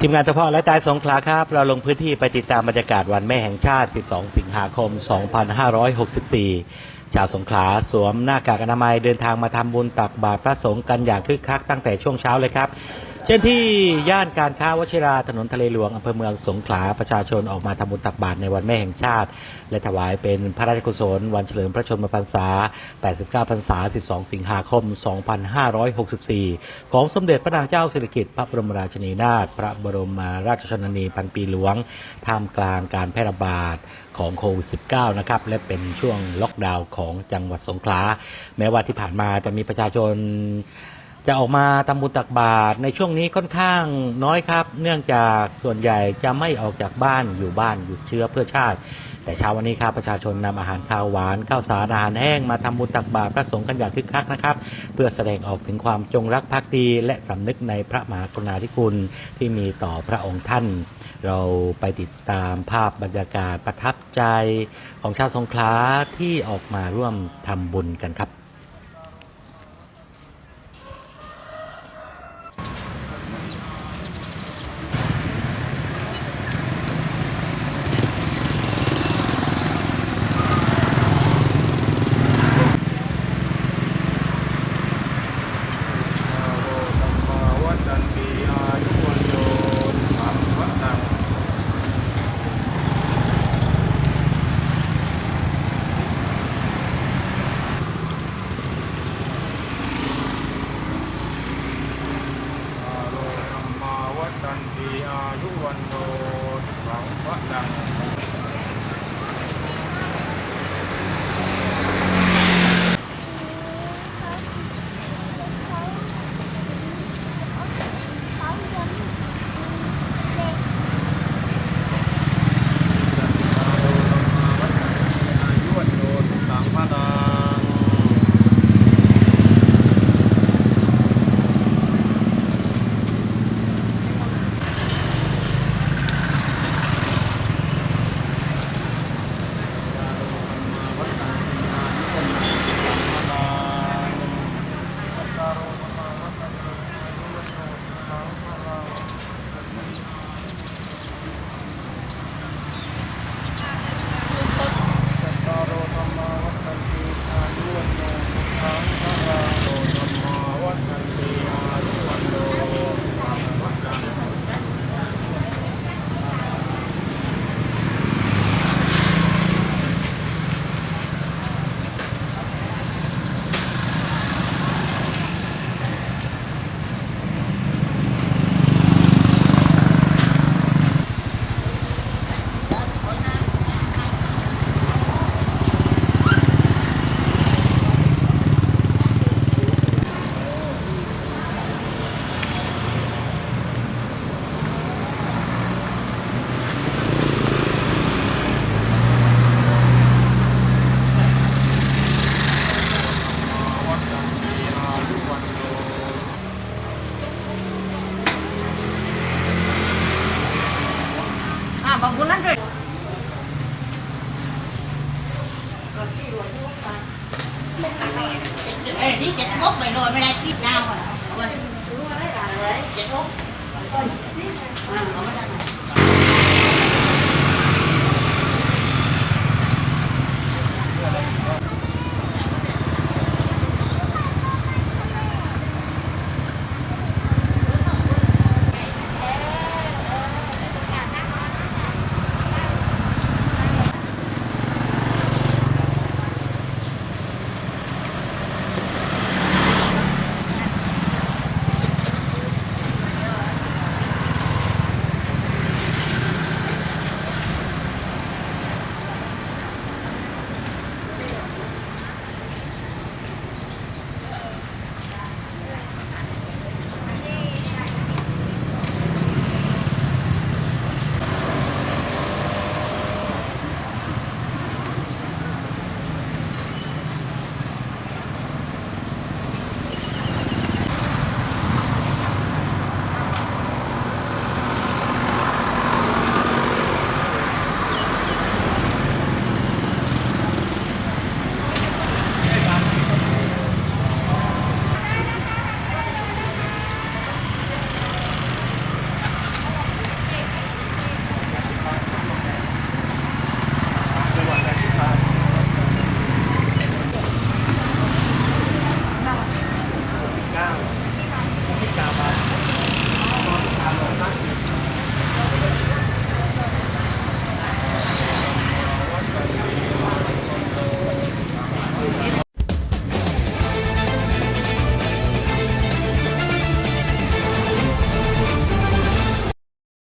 ทีมงานเฉพาะและตายสงขลาครับ เราลงพื้นที่ไปติดตามบรรยากาศวันแม่แห่งชาติ 12 สิงหาคม 2564 ชาวสงขลาสวมหน้ากากอนามัยเดินทางมาทำบุญตักบาตรพระสงฆ์กันอย่างคึกคักตั้งแต่ช่วงเช้าเลยครับ เช่นที่ย่านการค้าวชิราถนนทะเลหลวงอำเภอเมืองสงขลาประชาชนออกมาทำบุญตักบาตรในวันแม่แห่งชาติ และถวายเป็นพระราชกุศล วันเฉลิมพระชนมพรรษา 89 พรรษา 12 สิงหาคม 2564 ของสมเด็จพระนางเจ้าสิริกิติ์พระบรมราชินีนาถพระบรมราชชนนีพันปีหลวงท่ามกลางการแพร่ระบาดของโควิด -19 นะครับ และเป็นช่วงล็อกดาวน์ของจังหวัดสงขลาแม้ว่าที่ผ่านมาจะมีประชาชน จะออกมาทำบุญตักบาตรในช่วงนี้ค่อนข้างน้อยครับ เนื่องจากส่วนใหญ่จะไม่ออกจากบ้านอยู่บ้านหยุดเชื้อเพื่อชาติ แต่เช้าวันนี้ครับประชาชนนำอาหารข้าวหวานข้าวสารอาหารแห้งมาทำบุญตักบาตรพระสงฆ์กันอย่างคึกคักนะครับ เพื่อแสดงออกถึงความจงรักภักดีและสำนึกในพระมหากรุณาธิคุณที่มีต่อพระองค์ท่าน เราไปติดตามภาพบรรยากาศประทับใจของชาวสงขลาที่ออกมาร่วมทำบุญกันครับ なの เอ้ยนี่เจ็ดหกไปโดนไม่ได้คิดน้ำอะเอนเจ็ดหกอ่าเอามาจากไหน